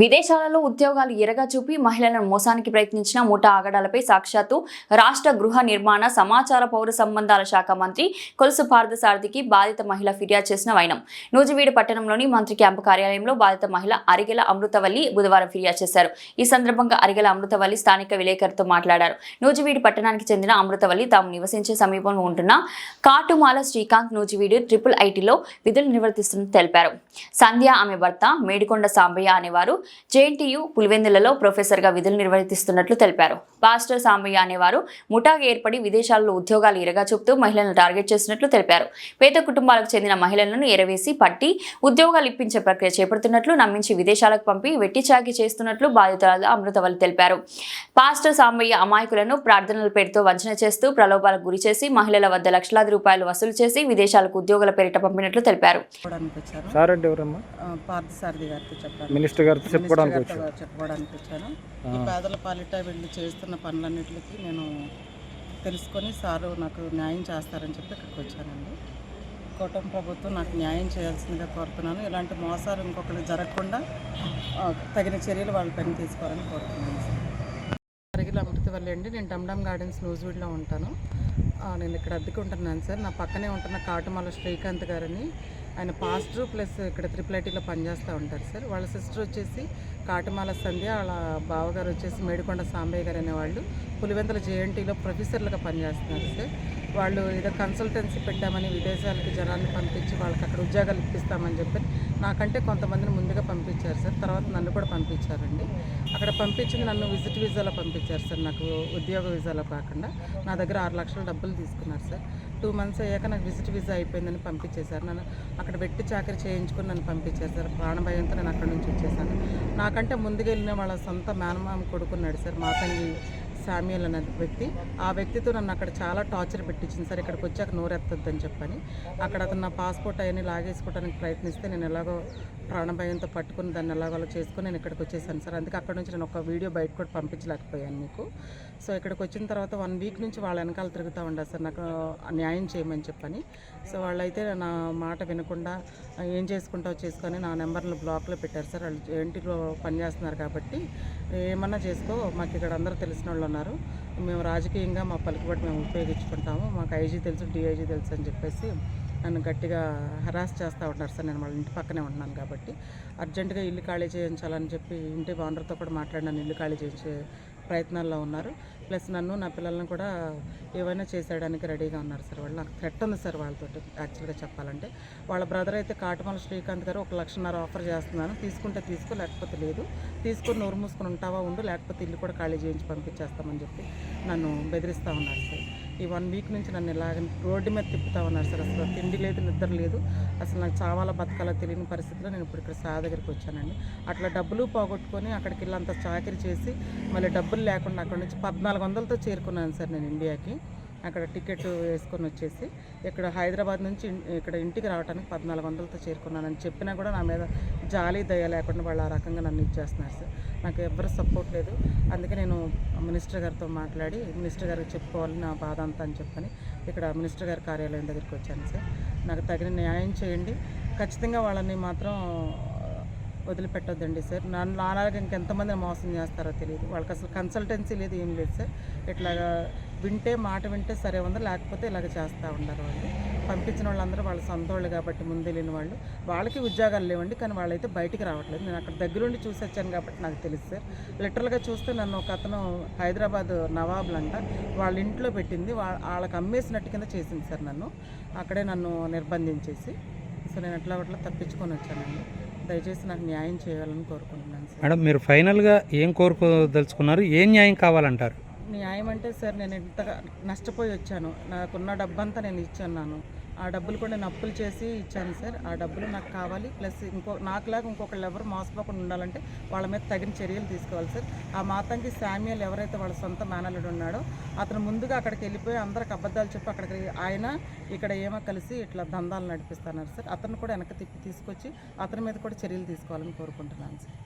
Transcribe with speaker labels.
Speaker 1: విదేశాలలో ఉద్యోగాలు ఎరగా చూపి మహిళలను మోసానికి ప్రయత్నించిన ముఠా ఆగడాలపై సాక్షాత్తు రాష్ట్ర గృహ నిర్మాణ సమాచార పౌర సంబంధాల శాఖ మంత్రి కొలుసు పార్థసారథికి బాధిత మహిళ ఫిర్యాదు చేసిన వైనం. నూజివీడు పట్టణంలోని మంత్రి క్యాంపు కార్యాలయంలో బాధిత మహిళ అరిగెల అమృతవల్లి బుధవారం ఫిర్యాదు చేశారు. ఈ సందర్భంగా అరిగెల అమృతవల్లి స్థానిక విలేకరుతో మాట్లాడారు. నూజివీడు పట్టణానికి చెందిన అమృతవల్లి తాము నివసించే సమీపంలో ఉంటున్న కాటుమాల శ్రీకాంత్ నూజివీడు ట్రిపుల్ ఐటీలో విధులు నిర్వర్తిస్తున్నట్టు తెలిపారు. సంధ్య ఆమె భర్త మేడికొండ సాంబయ్య అనేవారు జేఎన్టీయు పులివెందులలో ప్రొఫెసర్గా విధులు నిర్వర్తిస్తున్నట్లు తెలిపారు. పాస్టర్ సాంబయ్య అనేవారు. ముఠాగా ఏర్పడి విదేశాల్లో ఉద్యోగాలు ఎరగా చూపుతూ మహిళలను టార్గెట్ చేసినట్లు తెలిపారు. పేద కుటుంబాలకు చెందిన మహిళలను ఎరవేసి పట్టి ఉద్యోగాలు ఇప్పించే ప్రక్రియ చేపడుతున్నట్లు నమ్మించి విదేశాలకు పంపి వెట్టి చాకి చేస్తున్నట్లు బాధితురాలు అమృతవల్లి తెలిపారు. పాస్టర్ సాంబయ్య అమాయకులను ప్రార్థనల పేరుతో వంచన చేస్తూ ప్రలోభాలకు గురి చేసి మహిళల వద్ద లక్షలాది రూపాయలు వసూలు చేసి విదేశాలకు ఉద్యోగుల పేరిట పంపినట్లు తెలిపారు.
Speaker 2: మినిస్టర్ గారితో చెప్పుకోవడానికి
Speaker 3: వచ్చాను. ఈ పేదల పాలిట వీళ్ళు చేస్తున్న పనులన్నిటికీ నేను తెలుసుకొని సారు నాకు న్యాయం చేస్తారని చెప్పి ఇక్కడికి వచ్చానండి. కూటమి ప్రభుత్వం నాకు న్యాయం చేయాల్సిందిగా కోరుతున్నాను. ఇలాంటి మోసాలు ఇంకొకటి జరగకుండా తగిన చర్యలు వాళ్ళ పని తీసుకోవాలని కోరుతున్నాను సార్. అరిగిల అమృతవల్లి అండి. నేను డమ్డమ్ గార్డెన్స్ నూజివీడ్లో ఉంటాను. నేను ఇక్కడ అద్దెకుంటున్నాను సార్. నా పక్కనే ఉంటున్న కాటుమాల శ్రీకాంత్ గారని ఆయన పాస్టర్ ప్లస్ ఇక్కడ త్రిపుల్ ఐటీలో పనిచేస్తూ ఉంటారు సార్. వాళ్ళ సిస్టర్ వచ్చేసి కాటమాల సంధ్య వాళ్ళ బావగారు వచ్చేసి మేడికొండ సాంబయ్య గారు అనేవాళ్ళు. పులివెందుల జేఎన్టీలో ప్రొఫెసర్లుగా పనిచేస్తున్నారు సార్. వాళ్ళు ఏదో కన్సల్టెన్సీ పెట్టామని విదేశాలకు జనాన్ని పంపించి వాళ్ళకి అక్కడ ఉద్యోగాలు ఇప్పిస్తామని చెప్పి నాకంటే కొంతమందిని ముందుగా పంపించారు సార్. తర్వాత నన్ను కూడా పంపించారండి. అక్కడ పంపించింది నన్ను విజిట్ వీసాలో పంపించారు సార్. నాకు ఉద్యోగ వీసాలో కాకుండా నా దగ్గర ఆరు లక్షల డబ్బులు తీసుకున్నారు సార్. టూ మంత్స్ అయ్యాక నాకు విజిట్ వీసా అయిపోయిందని పంపించేశారు. నన్ను అక్కడ పెట్టి చాకరీ చేయించుకుని నన్ను పంపించేశారు. ప్రాణభయంతో నేను అక్కడ నుంచి వచ్చేసాను. నాకంటే ముందుకెళ్ళిన వాళ్ళ సొంత మేనమామ కొడుకున్నాడు సార్ మాతంగి శామ్యుల్ అనే వ్యక్తి. ఆ వ్యక్తితో నన్ను అక్కడ చాలా టార్చర్ పెట్టించింది. సార్ ఇక్కడికి వచ్చాక నోరెత్తద్దని చెప్పని. అక్కడ అతను నా పాస్పోర్ట్ అవన్నీ లాగేసుకోవడానికి ప్రయత్నిస్తే నేను ఎలాగో ప్రాణభయంతో పట్టుకుని దాన్ని ఎలాగో చేసుకుని నేను ఇక్కడికి వచ్చేసాను సార్. అందుకే అక్కడ నుంచి నేను ఒక వీడియో బయట కూడా పంపించలేకపోయాను మీకు. సో ఇక్కడికి వచ్చిన తర్వాత వన్ వీక్ నుంచి వాళ్ళ వెనకాల తిరుగుతూ ఉండాలి సార్. నాకు న్యాయం చేయమని చెప్పని. సో వాళ్ళైతే నా మాట వినకుండా ఏం చేసుకుంటావు చేసుకొని నా నెంబర్లు బ్లాక్లో పెట్టారు సార్. వాళ్ళు ఇంటిలో పనిచేస్తున్నారు కాబట్టి ఏమన్నా చేసుకో మాకు ఇక్కడ అందరూ తెలిసిన వాళ్ళు ఉన్నారు. మేము రాజకీయంగా మా పలుకుబడి మేము ఉపయోగించుకుంటాము. మాకు ఐజీ తెలుసు డిఐజీ తెలుసు అని చెప్పేసి నన్ను గట్టిగా హరాస్ చేస్తూ ఉంటారు సార్ నేను వాళ్ళ ఇంటి పక్కనే ఉంటున్నాను కాబట్టి. అర్జెంటుగా ఇల్లు ఖాళీ చేయించాలని చెప్పి ఇంటి ఓనర్తో కూడా మాట్లాడినాను ఇల్లు ఖాళీ చేయించే ప్రయత్నాల్లో ఉన్నారు. ప్లస్ నన్ను నా పిల్లల్ని కూడా ఏవైనా చేసేయడానికి రెడీగా ఉన్నారు సార్ వాళ్ళు. నాకు థ్రెట్ ఉంది సార్ వాళ్ళతో యాక్చువల్గా చెప్పాలంటే. వాళ్ళ బ్రదర్ అయితే కాటమల శ్రీకాంత్ గారు ఒక లక్షన్నర ఆఫర్ చేస్తున్నాను. తీసుకుంటే తీసుకో లేకపోతే లేదు. తీసుకుని నోరు మూసుకొని ఉంటావా ఉండు లేకపోతే ఇల్లు కూడా ఖాళీ చేయించి పంపించేస్తామని చెప్పి నన్ను బెదిరిస్తూ ఉన్నారు సార్. ఈ వన్ వీక్ నుంచి నన్ను ఇలాగ రోడ్డు మీద తిప్పుతా ఉన్నారు సార్. అసలు తిండి లేదు నిద్ర లేదు. అసలు నాకు చావాలా బతకాలా తెలియని పరిస్థితిలో నేను ఇప్పుడు ఇక్కడ సార్ దగ్గరికి వచ్చానండి. అట్లా డబ్బులు పోగొట్టుకొని అక్కడికి వెళ్ళి చాకరీ చేసి మళ్ళీ డబ్బులు లేకుండా అక్కడ నుంచి పద్నాలుగు వందలతో చేరుకున్నాను సార్ నేను ఇండియాకి. అక్కడ టికెట్ వేసుకొని వచ్చేసి ఇక్కడ హైదరాబాద్ నుంచి ఇక్కడ ఇంటికి రావడానికి పద్నాలుగు వందలతో చేరుకున్నానని చెప్పినా కూడా నా మీద జాలి దయ లేకుండా వాళ్ళు ఆ రకంగా నన్ను ఇచ్చేస్తున్నారు సార్. నాకు ఎవరు సపోర్ట్ లేదు. అందుకే నేను మినిస్టర్ గారితో మాట్లాడి మినిస్టర్ గారికి చెప్పుకోవాలి నా బాధ అంతా అని చెప్పని ఇక్కడ మినిస్టర్ గారి కార్యాలయం దగ్గరికి వచ్చాను సార్. నాకు తగిన న్యాయం చేయండి. ఖచ్చితంగా వాళ్ళని మాత్రం వదిలిపెట్టొద్దండి సార్. నన్ను నాలాగా ఇంకెంతమంది మోసం చేస్తారో తెలియదు. వాళ్ళకి అసలు కన్సల్టెన్సీ లేదు ఏం లేదు సార్. ఇట్లాగా వింటే మాట వింటే సరే ఉంది లేకపోతే ఇలాగ చేస్తూ ఉండరు వాళ్ళు. పంపించిన వాళ్ళందరూ వాళ్ళ సొంత వాళ్ళు కాబట్టి ముందు వెళ్ళిన వాళ్ళు. వాళ్ళకి ఉద్యోగాలు లేవండి కానీ వాళ్ళైతే బయటికి రావట్లేదు. నేను అక్కడ దగ్గరుండి చూసి వచ్చాను కాబట్టి నాకు తెలుసు సార్. లిటరల్గా చూస్తే నన్ను ఒక అతను హైదరాబాద్ నవాబులంట. వాళ్ళ ఇంట్లో పెట్టింది. వాళ్ళకి అమ్మేసినట్టు కింద చేసింది సార్ నన్ను. అక్కడే నన్ను నిర్బంధించేసి. సో నేను ఎట్లా అట్లా తప్పించుకొని వచ్చానండి. దయచేసి నాకు న్యాయం చేయాలని కోరుకుంటున్నాను సార్.
Speaker 2: మేడం మీరు ఫైనల్గా ఏం కోరుకోదలుచుకున్నారు? ఏం న్యాయం కావాలంటారు?
Speaker 3: న్యాయం అంటే సార్ నేను ఇంతగా నష్టపోయి వచ్చాను. నాకున్న డబ్బంతా నేను ఇచ్చాను ఆ డబ్బులు కూడా నేను అప్పులు చేసి ఇచ్చాను సార్. ఆ డబ్బులు నాకు కావాలి. ప్లస్ ఇంకో నాకులాగా ఇంకొకళ్ళు ఎవరు మోసపోకుండా ఉండాలంటే వాళ్ళ మీద తగిన చర్యలు తీసుకోవాలి సార్. ఆ మాతంకి శామ్యుల్ ఎవరైతే వాళ్ళ సొంత మేనల్లుడు ఉన్నాడో అతను ముందుగా అక్కడికి వెళ్ళిపోయి అందరికి అబద్ధాలు చెప్పి అక్కడికి ఆయన ఇక్కడ ఏమో కలిసి ఇట్లా దందాలు నడిపిస్తున్నారు సార్. అతను కూడా వెనక్కి తిప్పి తీసుకొచ్చి అతని మీద కూడా చర్యలు తీసుకోవాలని కోరుకుంటున్నాను సార్.